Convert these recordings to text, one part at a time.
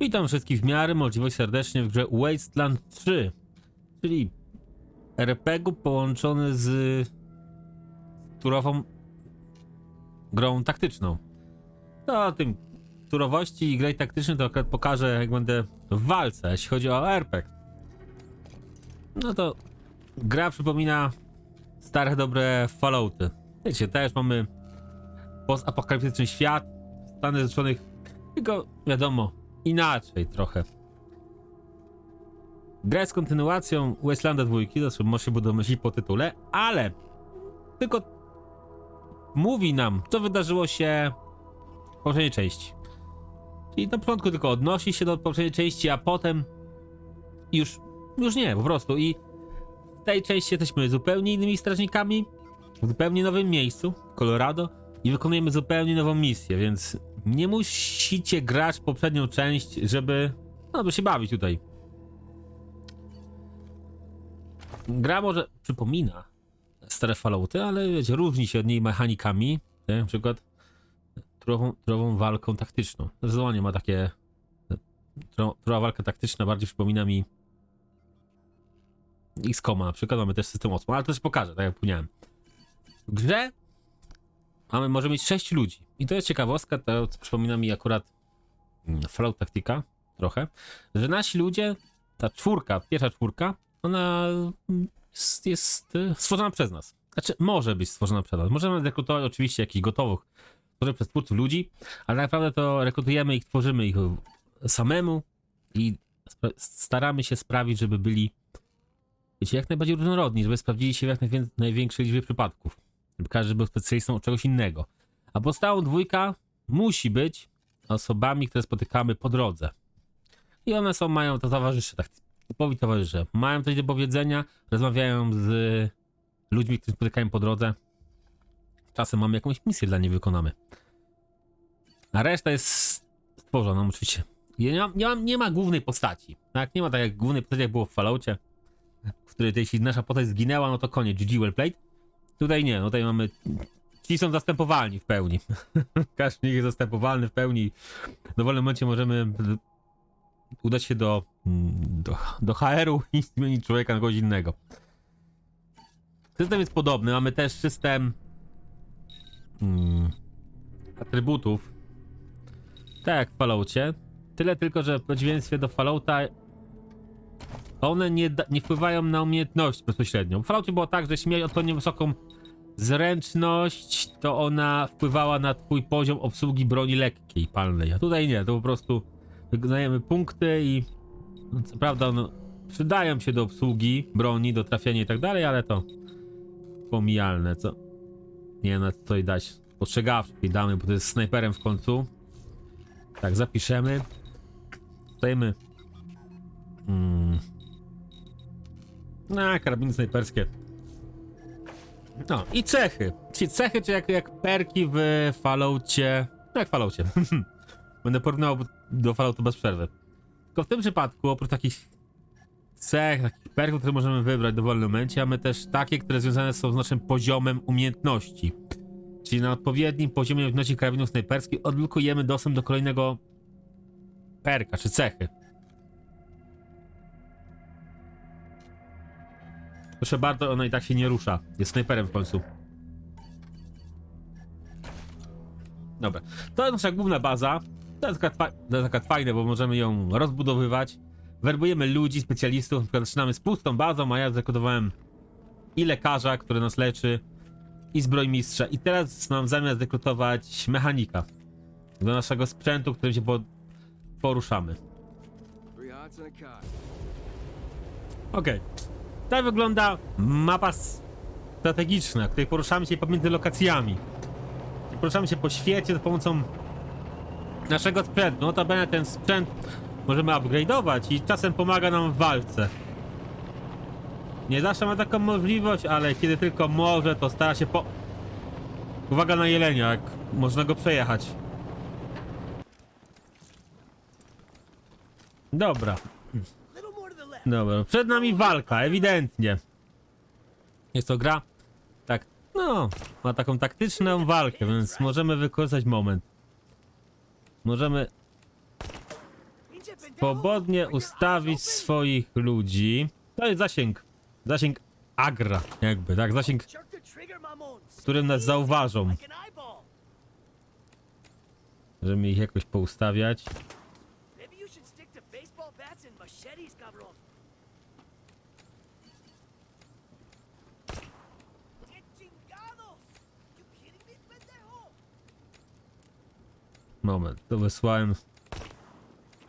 Witam wszystkich w miarę możliwości serdecznie w grze Wasteland 3, czyli RPG połączony z turową grą taktyczną. To o tym turowości i grę taktycznej to akurat pokażę jak będę w walce, jeśli chodzi o RPG. No to gra przypomina stare dobre Fallouty. Wiecie, też mamy postapokaliptyczny świat Stanów Zjednoczonych, tylko wiadomo, inaczej trochę. Gra jest kontynuacją Wastelanda 2, to może się domyślić po tytule, ale tylko mówi nam, co wydarzyło się w poprzedniej części. Czyli na początku tylko odnosi się do poprzedniej części, a potem już, już nie, po prostu. I w tej części jesteśmy zupełnie innymi strażnikami, w zupełnie nowym miejscu, Colorado, i wykonujemy zupełnie nową misję, więc nie musicie grać poprzednią część, żeby, no, żeby się bawić tutaj. Gra może przypomina stare Fallouty, ale wiecie, różni się od niej mechanikami, nie? na przykład turową, walką taktyczną. Zdecydowanie ma takie turo- turowa walka taktyczna bardziej przypomina mi XCOMa na przykład, mamy też system osmo, ale to też pokażę, tak jak wspomniałem. W grze mamy, może mieć 6 ludzi. I to jest ciekawostka, to przypomina mi akurat mm, Fallout Tactica trochę, że nasi ludzie, ta czwórka, pierwsza czwórka, ona jest, jest y, stworzona przez nas. Znaczy, może być stworzona przez nas. Możemy rekrutować oczywiście jakichś gotowych, stworzonych przez twórców ludzi, ale tak naprawdę to rekrutujemy ich, tworzymy ich y, samemu i staramy się sprawić, żeby byli wiecie, jak najbardziej różnorodni, żeby sprawdzili się w jak najwię- największej liczbie przypadków. Każdy był specjalistą czegoś innego. A podstawą dwójka musi być osobami, które spotykamy po drodze. I one są, mają to towarzysze, tak typowi towarzysze. Mają coś do powiedzenia, rozmawiają z ludźmi, których spotykają po drodze. Czasem mamy jakąś misję dla nich wykonamy. A reszta jest stworzona, oczywiście. Nie ma, nie, nie ma głównej postaci. Tak? Nie ma tak jak głównej postaci, jak było w Falloutie, w której jeśli nasza postać zginęła, no to koniec, GG well played. Tutaj nie, no tutaj mamy. Ci są zastępowalni w pełni. Każdy jest zastępowalny w pełni. W dowolnym momencie możemy udać się do, do, do HR-u i zmienić człowieka na kogoś innego. System jest podobny. Mamy też system mm, atrybutów. Tak jak w Falloutie. Tyle tylko, że w przeciwieństwie do Fallouta one nie, nie wpływają na umiejętność bezpośrednio. W Falloutie było tak, że jeśli miałeś odpowiednio wysoką zręczność, to ona wpływała na twój poziom obsługi broni lekkiej, palnej. A tutaj nie, to po prostu wykonujemy punkty i no, co prawda one przydają się do obsługi broni, do trafienia i tak dalej, ale to pomijalne, co nie co tutaj dać ostrzegawczy damy, bo to jest snajperem w końcu. Tak, zapiszemy. Stajemy. Mm. No, karabiny snajperskie. No, i cechy. Czyli cechy, czy jak, jak perki w Falloutie. No, jak Falloutie. Będę porównywał do Falloutu bez przerwy. Tylko w tym przypadku, oprócz takich cech, takich perków, które możemy wybrać w dowolnym momencie, mamy też takie, które związane są z naszym poziomem umiejętności. Czyli na odpowiednim poziomie umiejętności karabinu snajperskiej odblokujemy dostęp do kolejnego perka, czy cechy. Proszę bardzo, ona i tak się nie rusza. Jest snajperem w końcu. Dobra. To jest nasza główna baza. To jest fa- to jest akurat fajne, bo możemy ją rozbudowywać. Werbujemy ludzi, specjalistów. Na zaczynamy z pustą bazą, a ja zrekrutowałem i lekarza, który nas leczy, i zbrojmistrza. I teraz mam zamiar zrekrutować mechanika do naszego sprzętu, którym się po- poruszamy. Three hearts Tak wygląda mapa strategiczna, której poruszamy się pomiędzy lokacjami. Poruszamy się po świecie za pomocą naszego sprzętu. Notabene ten sprzęt możemy upgrade'ować i czasem pomaga nam w walce. Nie zawsze ma taką możliwość, ale kiedy tylko może, to stara się po... Uwaga na jelenia, jak można go przejechać. Dobra. Dobra, przed nami walka, ewidentnie. Jest to gra, tak, no, ma taką taktyczną walkę, więc możemy wykorzystać moment. Możemy... Swobodnie ustawić swoich ludzi. To jest zasięg. Zasięg agra, jakby, tak? Zasięg, w którym nas zauważą. Żeby ich jakoś poustawiać. Moment, to wysłałem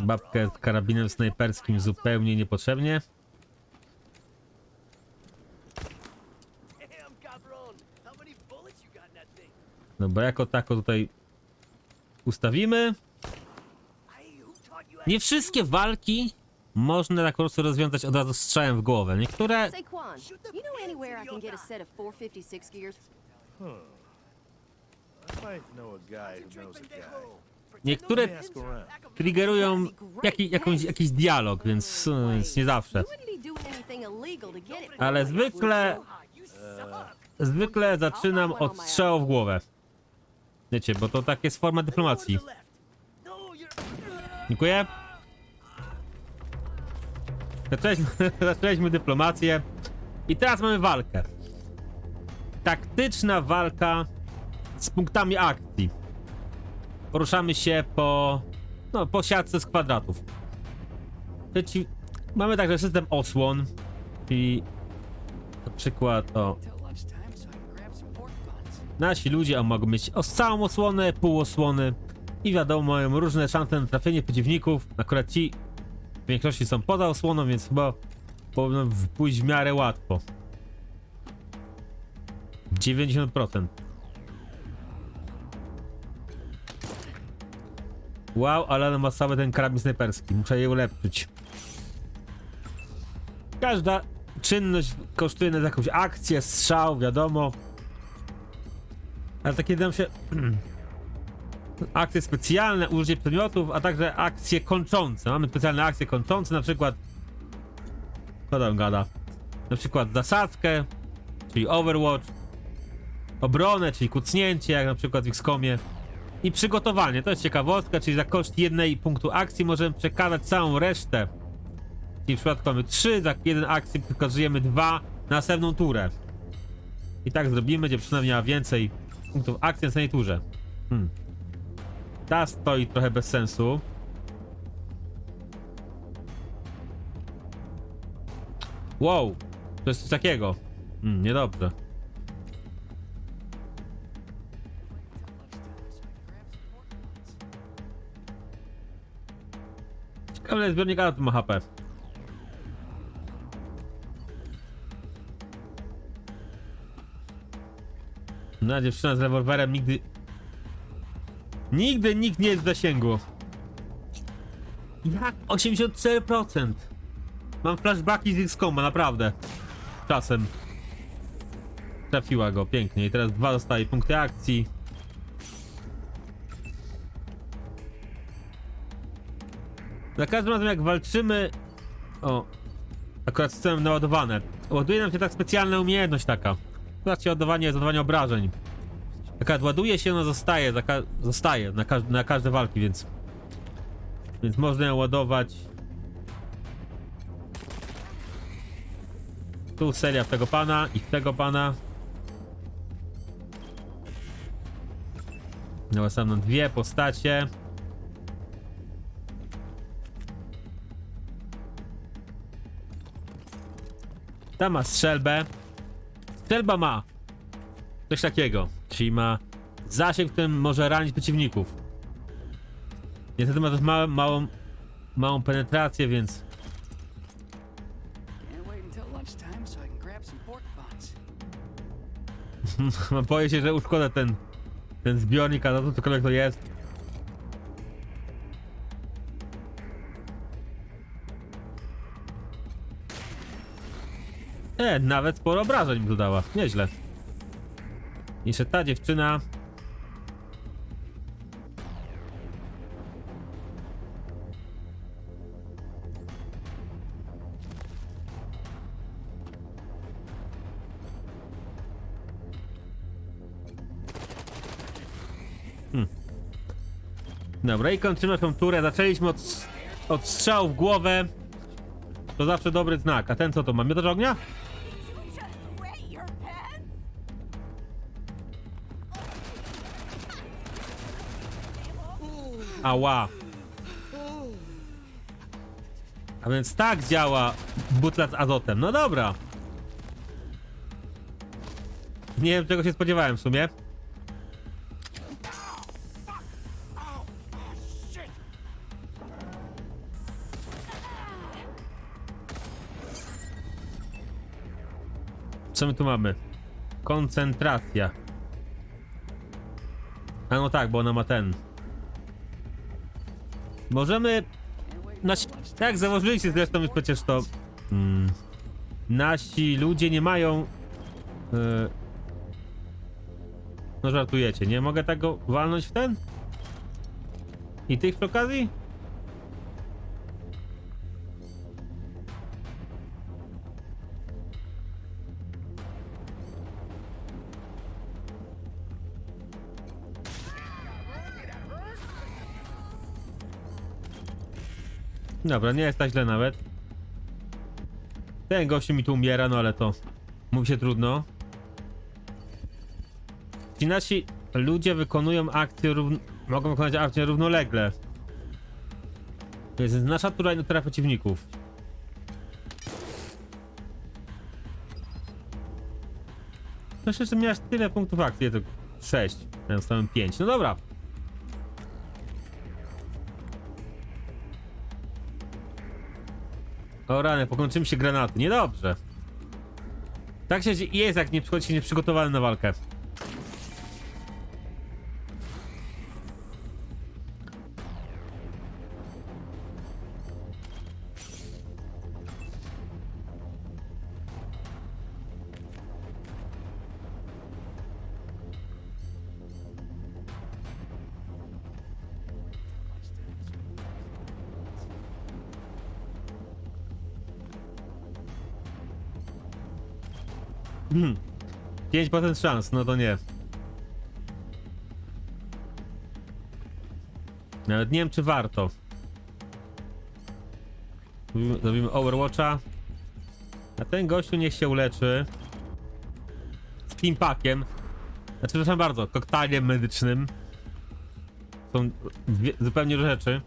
babkę z karabinem snajperskim zupełnie niepotrzebnie. No bo jako tako tutaj ustawimy. Nie wszystkie walki można tak po prostu rozwiązać od razu strzałem w głowę. Niektóre Saquon, you know anywhere I can get a set of 456 gears? I might know a guy who knows a guy. Niektóre triggerują jaki, jakąś, jakiś dialog, więc, e, więc nie zawsze. Ale zwykle, suck. zwykle zaczynam od strzału w głowę. Wiecie, bo to tak jest forma dyplomacji. Dziękuję. Zaczęliśmy, zaczęliśmy dyplomację. I teraz mamy walkę. Taktyczna walka z punktami akcji. Poruszamy się po, no, po siatce z kwadratów. Mamy także system osłon, czyli na przykład o. Nasi ludzie mogą mieć os- całą osłonę, półosłony i wiadomo, mają różne szanse na trafienie przeciwników. Akurat ci w większości są poza osłoną, więc chyba powinno pójść w miarę łatwo. 90%. Wow, ale ona ma cały ten karabin snajperski. Muszę je ulepszyć. Każda czynność kosztuje nas jakąś akcję, strzał, wiadomo. Ale takie nam się. akcje specjalne, użycie przedmiotów, a także akcje kończące. Mamy specjalne akcje kończące, na przykład. Co tam gada? Na przykład zasadzkę, czyli Overwatch, obronę, czyli kucnięcie, jak na przykład w XCOMie. I przygotowanie, to jest ciekawostka, czyli za koszt jednej punktu akcji możemy przekazać całą resztę. Czyli w przypadku mamy 3, za jeden akcji przekazujemy 2 na następną turę. I tak zrobimy, przynajmniej miała więcej punktów akcji na następnej turze. Hmm. Ta stoi trochę bez sensu. Wow, to jest coś takiego. Hmm, niedobrze. Ile zbiornik aut ma HP. No, dziewczyna z rewolwerem nigdy... Nigdy nikt nie jest w zasięgu. Jak? 84%. Mam flashbacki z XCOMa, naprawdę. Czasem. Trafiła go, pięknie. I teraz dwa dostaje punkty akcji. Za każdym razem jak walczymy... O. Akurat systemem naładowane. Ładuje nam się tak specjalna umiejętność taka. Zobaczcie, ładowanie jest ładowanie obrażeń. Jak ładuje się, no zostaje, zostaje na, każ- na każde walki, więc... Więc można ją ładować. Tu seria w tego pana i w tego pana. No, są dwie postacie. Ta ma strzelbę. Strzelba ma coś takiego, czyli ma zasięg, którym może ranić przeciwników. Niestety ma też małą, małą, małą penetrację, więc boję się, że uszkodzę ten, ten zbiornik, a za to cokolwiek to jest. E, nawet sporo obrażeń mi dodała. Nieźle. Jeszcze ta dziewczyna. Dobra, i kończymy tą turę. Zaczęliśmy od od strzału w głowę to zawsze dobry znak. A ten co to ma? Miotacz ognia? Ała. A więc tak działa butla z azotem. No dobra. Nie wiem czego się spodziewałem w sumie. Co my tu mamy? Koncentracja. A no tak, bo ona ma ten. Możemy. Nasi, tak, założyliście zresztą już przecież to. Mm, nasi ludzie nie mają. Yy, no żartujecie, nie? Mogę tego walnąć w ten? I tych przy okazji? Dobra, nie jest tak źle nawet. Ten gościu mi tu umiera, no ale to mówi się trudno. Ci nasi ludzie wykonują akcje mogą wykonać akcje równolegle. To jest nasza tura i tura przeciwników. No jeszcze miałeś tyle punktów akcji, to 6. Ja dostałem 5. No dobra. O rany, pokończymy się granaty. Niedobrze. Tak się jest, jak nie przychodzi się nieprzygotowany na walkę. Hmm. 5% szans, no to nie. Nawet nie wiem, czy warto. Zrobimy, Overwatcha. A ten gościu niech się uleczy. Z teampakiem. Znaczy, przepraszam bardzo, koktajlem medycznym. Są dwie, zupełnie różne rzeczy.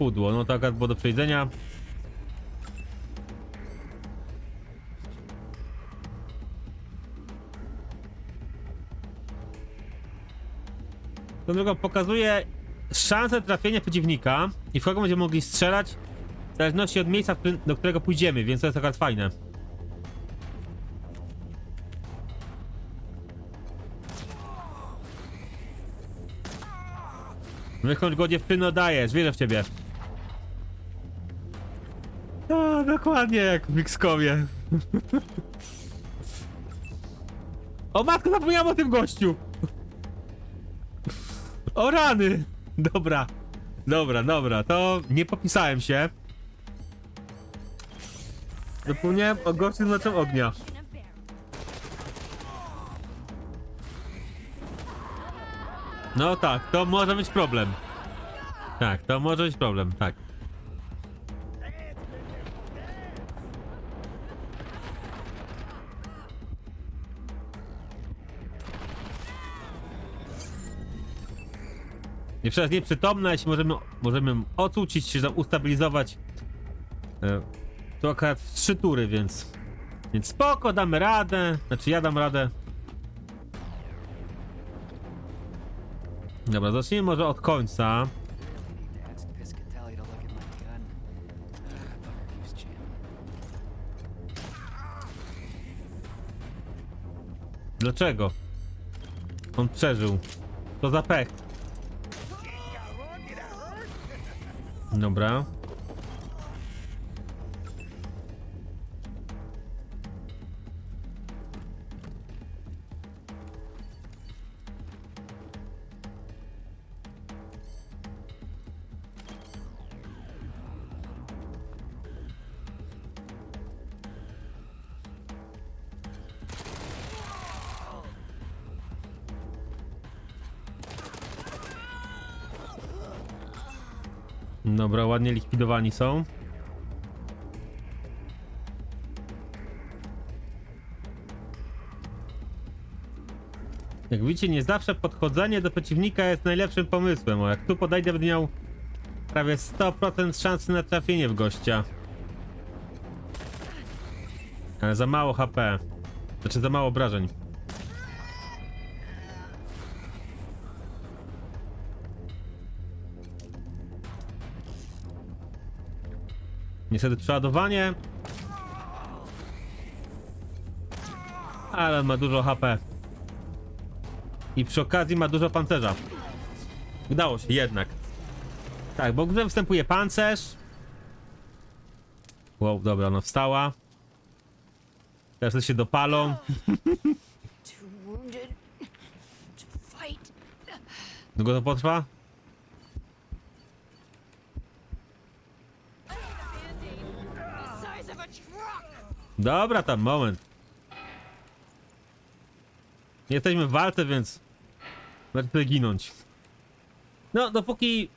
Pudło, no to akurat było do przejdzenia. Tą drogą pokazuje szansę trafienia przeciwnika i w kogo będziemy mogli strzelać w zależności od miejsca, w do którego pójdziemy, więc to jest akurat fajne. Wychodź go dziewczyno dajesz, wierzę w ciebie. Dokładnie jak w Mixcomie. o matko, zapomniałem o tym gościu! O rany! Dobra. Dobra, dobra, to nie popisałem się. Zapomniałem o gościu z meczem ognia. No tak, to może być problem. Tak, to może być problem, tak. Jeszcze raz nieprzytomna, jeśli możemy, możemy ocucić się, ustabilizować. E, To akurat w trzy tury, więc... Więc spoko, damy radę. Znaczy ja dam radę. Dobra, zacznijmy może od końca. Dlaczego? On przeżył. To za pech. Dobra. Dobra, ładnie likwidowani są. Jak widzicie, nie zawsze podchodzenie do przeciwnika jest najlepszym pomysłem. O, jak tu podejdę, będę miał prawie 100% szansy na trafienie w gościa. Ale za mało HP. Znaczy za mało obrażeń. Niestety przeładowanie. Ale ma dużo HP. I przy okazji ma dużo pancerza. Udało się jednak. Tak, bo grze wstępuje pancerz. Wow, dobra, ona wstała. Teraz się dopalą. Długo to potrwa? Dobra, tam moment. Jesteśmy w walce, więc będę ginąć. No, dopóki,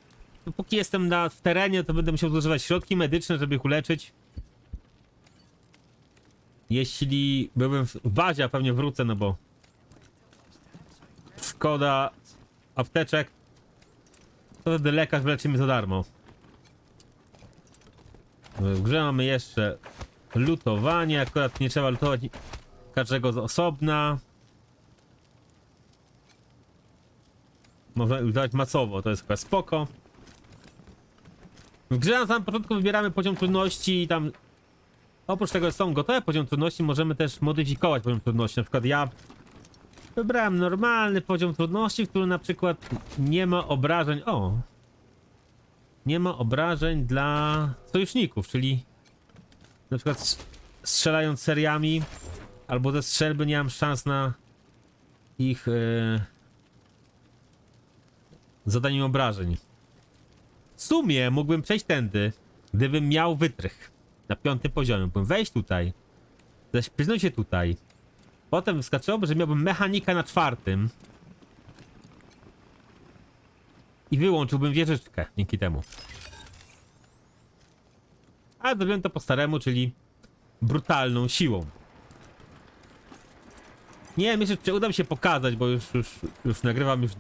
dopóki jestem na, w terenie, to będę musiał zużywać środki medyczne, żeby ich uleczyć. Jeśli byłbym w bazie, a pewnie wrócę, no bo szkoda apteczek, to wtedy lekarz wyleczy mnie za darmo. W grze mamy jeszcze lutowanie, akurat nie trzeba lutować każdego z osobna. Można lutować masowo, to jest chyba spoko. W grze na samym początku wybieramy poziom trudności i tam oprócz tego, są gotowe poziom trudności, możemy też modyfikować poziom trudności. Na przykład ja wybrałem normalny poziom trudności, w którym na przykład nie ma obrażeń. O! Nie ma obrażeń dla sojuszników, czyli na przykład strzelając seriami albo ze strzelby nie mam szans na ich e, zadaniem obrażeń. W sumie mógłbym przejść tędy, gdybym miał wytrych na piątym poziomie. Mógłbym wejść tutaj, zaśpiznąć się tutaj. Potem wyskaczyłoby, że miałbym mechanika na czwartym. I wyłączyłbym wieżyczkę dzięki temu. Ale zrobiłem to po staremu, czyli brutalną siłą. Nie wiem jeszcze, czy uda mi się pokazać, bo już, już, już nagrywam już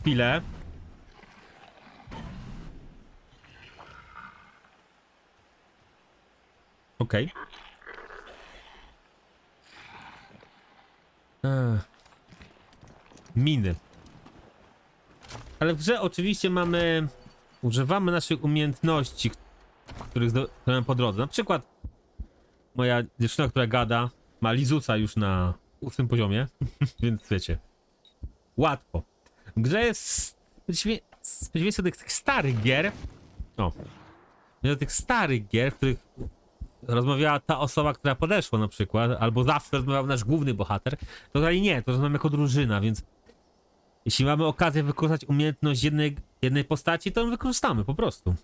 chwilę. Okej. Ech. Miny. Ale w grze oczywiście mamy... Używamy naszych umiejętności, których zdobędziemy po drodze. Na przykład moja dziewczyna, która gada, ma Lizusa już na ósmym poziomie, więc wiecie. Łatwo. W grze jest w przeciwie- w przeciwieństwie do tych, starych gier. O. Do tych starych gier, w których rozmawiała ta osoba, która podeszła na przykład, albo zawsze rozmawiał nasz główny bohater, to tutaj nie, to rozmawiamy jako drużyna, więc jeśli mamy okazję wykorzystać umiejętność jednej, jednej postaci, to ją wykorzystamy po prostu.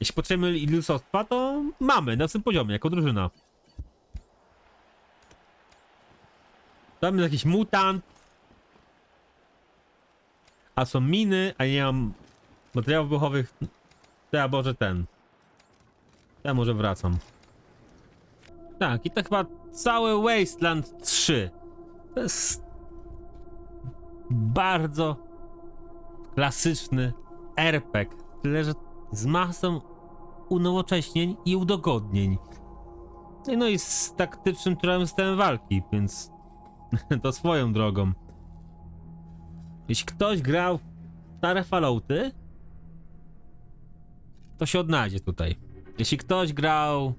Jeśli potrzebujemy ilusostwa, to mamy na tym poziomie, jako drużyna. Tam jest jakiś mutant. A są miny, a nie mam materiałów wybuchowych. To ja może ten. Ja może wracam. Tak, i to chyba cały Wasteland 3. To jest bardzo klasyczny RPG. Tyle, że z masą unowocześnień i udogodnień. No i z taktycznym systemem walki, więc to swoją drogą. Jeśli ktoś grał stare Fallouty, to się odnajdzie tutaj. Jeśli ktoś grał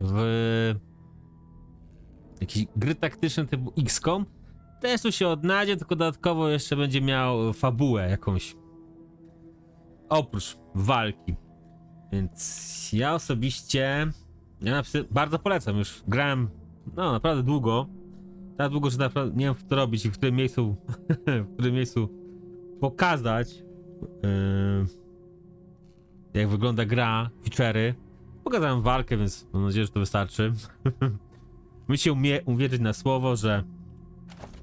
w jakieś gry taktyczne typu XCOM, też tu się odnajdzie, tylko dodatkowo jeszcze będzie miał fabułę jakąś. Oprócz walki. Więc ja osobiście ja bardzo polecam. Już grałem no naprawdę długo. Tak długo, że naprawdę nie wiem co robić i w którym miejscu w którym miejscu pokazać yy, jak wygląda gra, feature'y. Pokazałem walkę, więc mam nadzieję, że to wystarczy. Musicie umie uwierzyć na słowo, że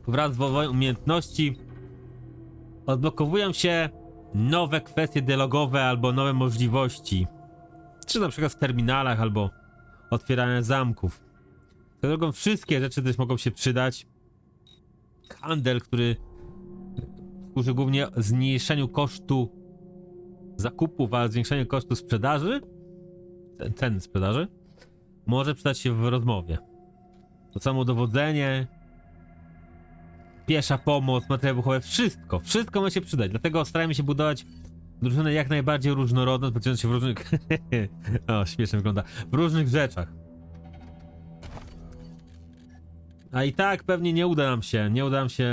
wraz z rozwojem umiejętności odblokowują się nowe kwestie dialogowe albo nowe możliwości. Czy na przykład w terminalach albo otwierania zamków. Swoją drogą wszystkie rzeczy też mogą się przydać. Handel, który służy głównie zmniejszeniu kosztu zakupów, a zwiększeniu kosztu sprzedaży, ce- ceny sprzedaży, może przydać się w rozmowie. To samo dowodzenie, piesza pomoc, materiały wybuchowe, wszystko, wszystko ma się przydać. Dlatego starajmy się budować drużynę jak najbardziej różnorodną, specjalizując się w różnych... o, śmiesznie wygląda. W różnych rzeczach. A i tak pewnie nie uda nam się, nie uda nam się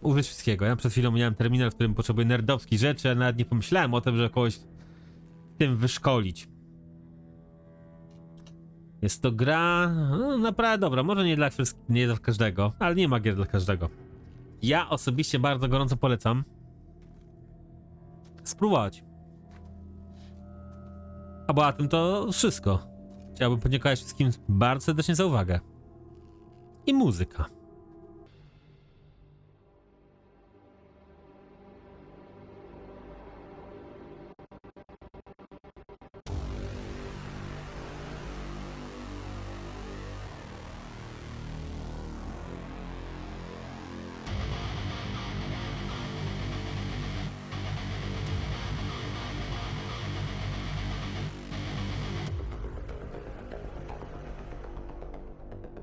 użyć wszystkiego. Ja przed chwilą miałem terminal, w którym potrzebuję nerdowskich rzeczy, a nawet nie pomyślałem o tym, że kogoś tym wyszkolić. Jest to gra no, naprawdę dobra, może nie dla, nie dla każdego, ale nie ma gier dla każdego. Ja osobiście bardzo gorąco polecam spróbować. A poza tym to wszystko. Chciałbym podziękować wszystkim bardzo serdecznie za uwagę. I muzyka.